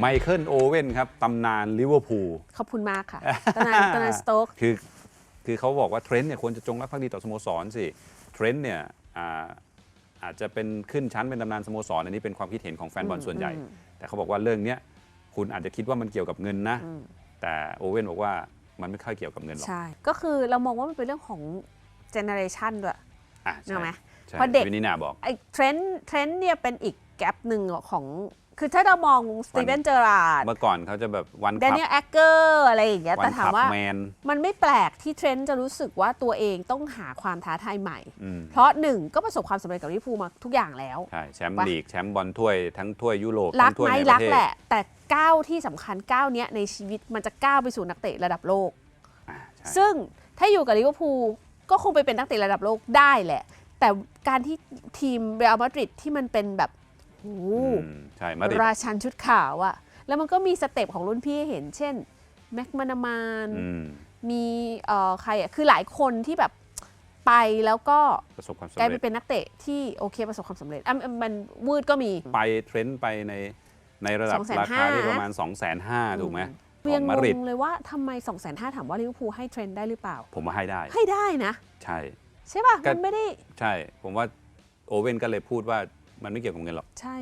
ไมเคิลโอเว่นครับตำนานลิเวอร์พูลขอบคุณมากค่ะตอนนั้นตอนนั้นสโต๊กคือคือเขาบอกว่าเทรนต์เนี่ยควรจะจงรักภักดีต่อสโมสรสิเทรนต์เนี่ยอ่าอาจจะเป็นขึ้นชั้นเป็นตำนานสโมสรอันนี้เป็นความคิดเห็นของแฟนบอลส่วนใหญ่ แต่เขาบอกว่าเรื่องเนี้ยคุณอาจจะคิดว่ามันเกี่ยวกับเงินนะ แต่โอเว่นบอกว่ามันไม่ค่อยเกี่ยวกับเงินหรอกใช่ก็คือเรามองว่ามันเป็นเรื่องของเจเนอเรชันด้วยอะนึกออกไหมใช่เพราะเด็กวินินาบอกไอ้เทรนด์เทรนด์เนี่ยเป็นอีก แกลบหนึ่งของ คือถ้าเรามองสตีเวนเจอราร์ดเมื่อก่อนเขาจะแบบวันแดขับเนียลแอคเกอร์อะไรอย่างเงี้ยวัแต่นถามขับว่าแมนมันไม่แปลกที่เทรนด์จะรู้สึกว่าตัวเองต้องหาความท้าทายใหม่อืมเพราะหนึ่งก็ประสบความสำเร็จกับลิเวอร์พูลมาทุกอย่างแล้วใช่แชมป์ปะลีกแชมป์บอลถ้วยทั้งถ้วยยุโรปรัทั้กงถ้วยไหมในปรัระกเทศแหละ แต่ก้าวที่สำคัญก้าวเนี้ยในชีวิตมันจะก้าวไปสู่นักเตะระดับโลกอ่าใช่ซึ่งถ้าอยู่กับลิเวอร์พูลก็คงไปเป็นนักเตะระดับโลกได้แหละ แต่การที่ทีมเรอัลมาดริดที่มันเป็นแบบโอ้โหอืม ใช่มาดริดราชันชุดขาวอะแล้วมันก็มีสเต็ปของรุ่นพี่ให้เห็น เช่นแม็กมานามานอืมมีเอ่อใครอะคือหลายคนที่แบบไปแล้วก็ประสบความสำกลายเร็ไปจเป็นนักเตะที่โอเคประสบความสำเร็จอะมันมันวืดก็มีไปเทรนด์ไปในในระดับ250,000ราคาที่ประมาณ 2 5 0 0 0ถูกไหมขยัองงงมาดริดงเลยว่าทำไม 2 5 0 0 0ถามว่าลิเวอร์พูลให้เทรนด์ได้หรือเปล่า ผมว่าให้ได้ ให้ได้นะ ใช่ ใช่ป่ะก็มันไม่ได้ ใช่ ผมว่าโอเว่นก็เลยพูดว่า มันไม่เกี่ยวกับเงินหรอก ใช่